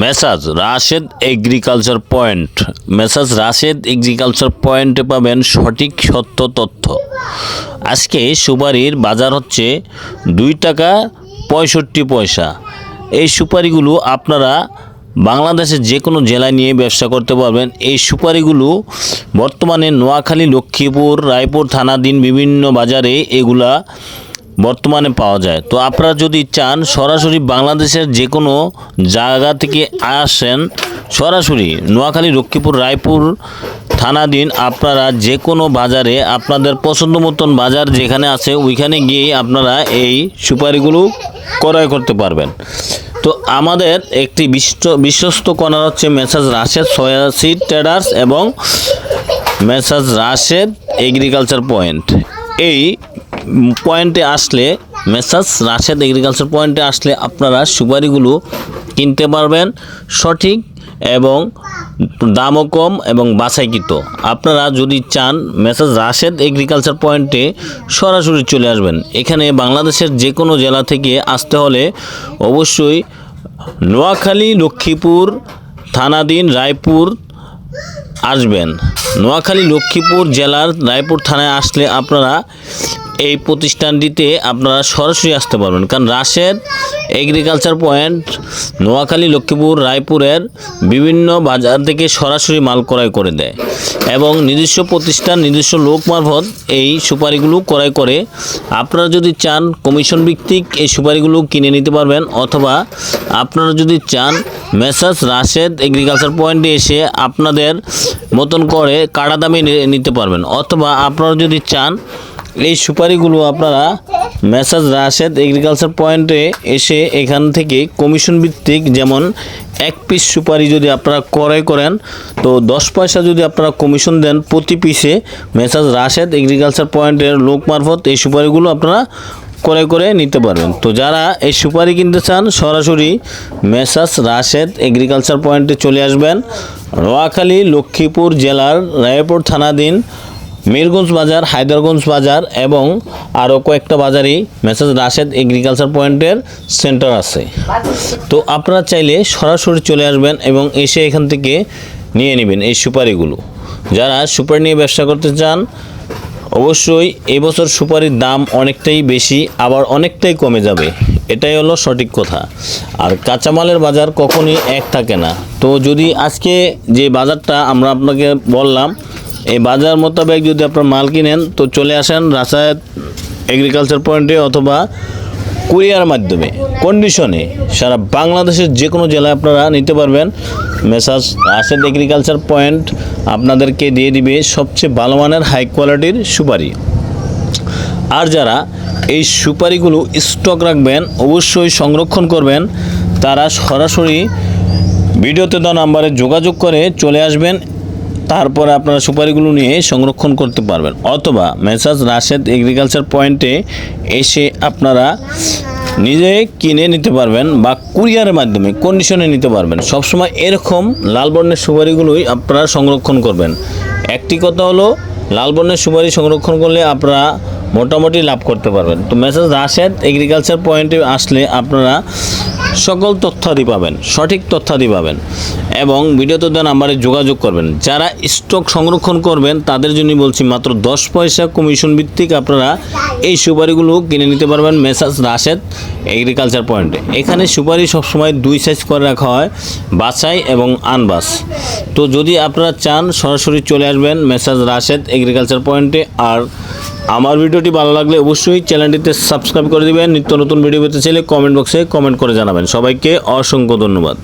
Messrs Rashed agriculture point. Messrs Rashed agriculture পয়েন্টে পাবেন সঠিক সত্য তথ্য। আজকে সুপারির বাজার হচ্ছে দুই টাকা পঁয়ষট্টি পয়সা। এই সুপারিগুলো আপনারা বাংলাদেশের যে কোনো জেলায় নিয়ে ব্যবসা করতে পারবেন। এই সুপারিগুলো বর্তমানে নোয়াখালী, লক্ষ্মীপুর, রায়পুর থানাধীন বিভিন্ন বাজারে এগুলা বর্তমানে পাওয়া যায়। তো আপনারা যদি চান সরাসরি বাংলাদেশের যে কোনো জায়গা থেকে আসেন, সরাসরি নোয়াখালী লক্ষ্মীপুর রায়পুর থানাধীন আপনারা যে কোনো বাজারে আপনাদের পছন্দ মতন বাজার যেখানে আছে, ওইখানে গিয়ে আপনারা এই সুপারিগুলো ক্রয় করতে পারবেন। তো আমাদের একটি বিশ্বস্ত বিশ্বস্ত কর্নার হচ্ছে মেসাজ রাশেদ সয়াসি ট্রেডার্স এবং মেসাজ রাশেদ এগ্রিকালচার পয়েন্ট। এই পয়েন্টে আসলে মেসাজ রাশেদ এগ্রিকালচার পয়েন্টে আসলে আপনারা সুপারিগুলো কিনতে পারবেন সঠিক এবং দামও কম এবং বাছাইকৃত। আপনারা যদি চান মেসাজ রাশেদ এগ্রিকালচার পয়েন্টে সরাসরি চলে আসবেন। এখানে বাংলাদেশের যে কোনো জেলা থেকে আসতে হলে অবশ্যই নোয়াখালী, লক্ষ্মীপুর, থানাধীন রায়পুর আসবেন। নোয়াখালী, লক্ষ্মীপুর জেলার রায়পুর থানায় আসলে আপনারা এই প্রতিষ্ঠানটিতে আপনারা সরাসরি আসতে পারবেন। কারণ রাশেদ এগ্রিকালচার পয়েন্ট নোয়াখালী, লক্ষ্মীপুর, রায়পুরের বিভিন্ন বাজার থেকে সরাসরি মাল ক্রয় করে দেয় এবং নিজস্ব প্রতিষ্ঠান, নিজস্ব লোক মারফত এই সুপারিগুলো ক্রয় করে আপনারা যদি চান কমিশন ভিত্তিক এই সুপারিগুলো কিনে নিতে পারবেন অথবা আপনারা যদি চান মেসাজ রাশেদ এগ্রিকালচার পয়েন্টে এসে আপনাদের মতন করে কাড়া দামে নিতে পারবেন অথবা আপনারা যদি চান এই সুপারিগুলো আপনারা মেসাজ রাশেদ এগ্রিকালচার পয়েন্টে এসে এখান থেকে কমিশন ভিত্তিক যেমন এক পিস সুপারি যদি আপনারা ক্রয় করেন, তো দশ পয়সা যদি আপনারা কমিশন দেন প্রতি পিসে মেসাজ রাশেদ এগ্রিকালচার পয়েন্টের লোক মারফত এই সুপারিগুলো আপনারা ক্রয় করে নিতে পারবেন। তো যারা এই সুপারি কিনতে চান, সরাসরি মেসাজ রাশেদ এগ্রিকালচার পয়েন্টে চলে আসবেন। রোয়াখালী, লক্ষ্মীপুর জেলার রায়পুর থানাধীন মিরগঞ্জ বাজার হায়দরগঞ্জ বাজার এবং আরও কয়েকটা বাজারেই মেসেজ রাশেদ এগ্রিকালচার পয়েন্টের সেন্টার আছে। তো আপনারা চাইলে সরাসরি চলে আসবেন এবং এসে এখান থেকে নিয়ে নেবেন এই সুপারিগুলো। যারা সুপারি নিয়ে ব্যবসা করতে চান, অবশ্যই এবছর সুপারির দাম অনেকটাই বেশি, আবার অনেকটাই কমে যাবে। এটাই হলো সঠিক কথা। আর কাঁচামালের বাজার কখনই এক থাকে না। তো যদি আজকে যে বাজারটা আমরা আপনাকে বললাম এই বাজার মোতাবেক যদি আপনার মাল কিনেন, তো চলে আসেন রাসায়ন এগ্রিকালচার পয়েন্টে অথবা কুরিয়ার মাধ্যমে। কন্ডিশনে সারা বাংলাদেশের যে কোনো জেলায় আপনারা নিতে পারবেন। মেসাজ রাশেদ এগ্রিকালচার পয়েন্ট আপনাদেরকে দিয়ে দিবে সবচেয়ে ভালো মানের হাই কোয়ালিটির সুপারি। আর যারা এই সুপারিগুলো স্টক রাখবেন, অবশ্যই সংরক্ষণ করবেন। তারা সরাসরি ভিডিওতে দেওয়া নাম্বারে যোগাযোগ করে চলে আসবেন। তারপরে আপনারা সুপারিগুলো নিয়ে সংরক্ষণ করতে পারবেন। অথবা মেসাজ রাশেদ এগ্রিকালচার পয়েন্টে এসে আপনারা নিজে কিনে নিতে পারবেন বা কুরিয়ারের মাধ্যমে কন্ডিশনে নিতে পারবেন। সবসময় এরকম লাল বর্ণের সুপারিগুলোই আপনারা সংরক্ষণ করবেন। একটি কথা হলো, লাল বর্ণের সুপারি সংরক্ষণ করলে আপনারা মোটামুটি লাভ করতে পারবেন। তো মেসেজ রাশেদ এগ্রিকালচার পয়েন্টে আসলে আপনারা সকল তথ্যাদি পাবেন, সঠিক তথ্যাদি পাবেন। এবং ভিডিওতে দেওয়া নাম্বারে যোগাযোগ করবেন। যারা স্টক সংরক্ষণ করবেন, তাদের জন্য বলছি মাত্র দশ পয়সা কমিশন ভিত্তিক আপনারা এই সুপারিগুলো কিনে নিতে পারবেন মেসাজ রাশেদ এগ্রিকালচার পয়েন্টে। এখানে সুপারি সবসময় দুই সাইজ করে রাখা হয়, বাছাই এবং আনবাস। তো যদি আপনারা চান, সরাসরি চলে আসবেন মেসাজ রাশেদ এগ্রিকালচার পয়েন্টে। আর আমার ভিডিওটি ভালো লাগলে অবশ্যই চ্যানেলটিতে সাবস্ক্রাইব করে দিবেন। নিত্য নতুন ভিডিও পেতে চাইলে কমেন্ট বক্সে কমেন্ট করে জানাবেন। সবাইকে অসংখ্য ধন্যবাদ।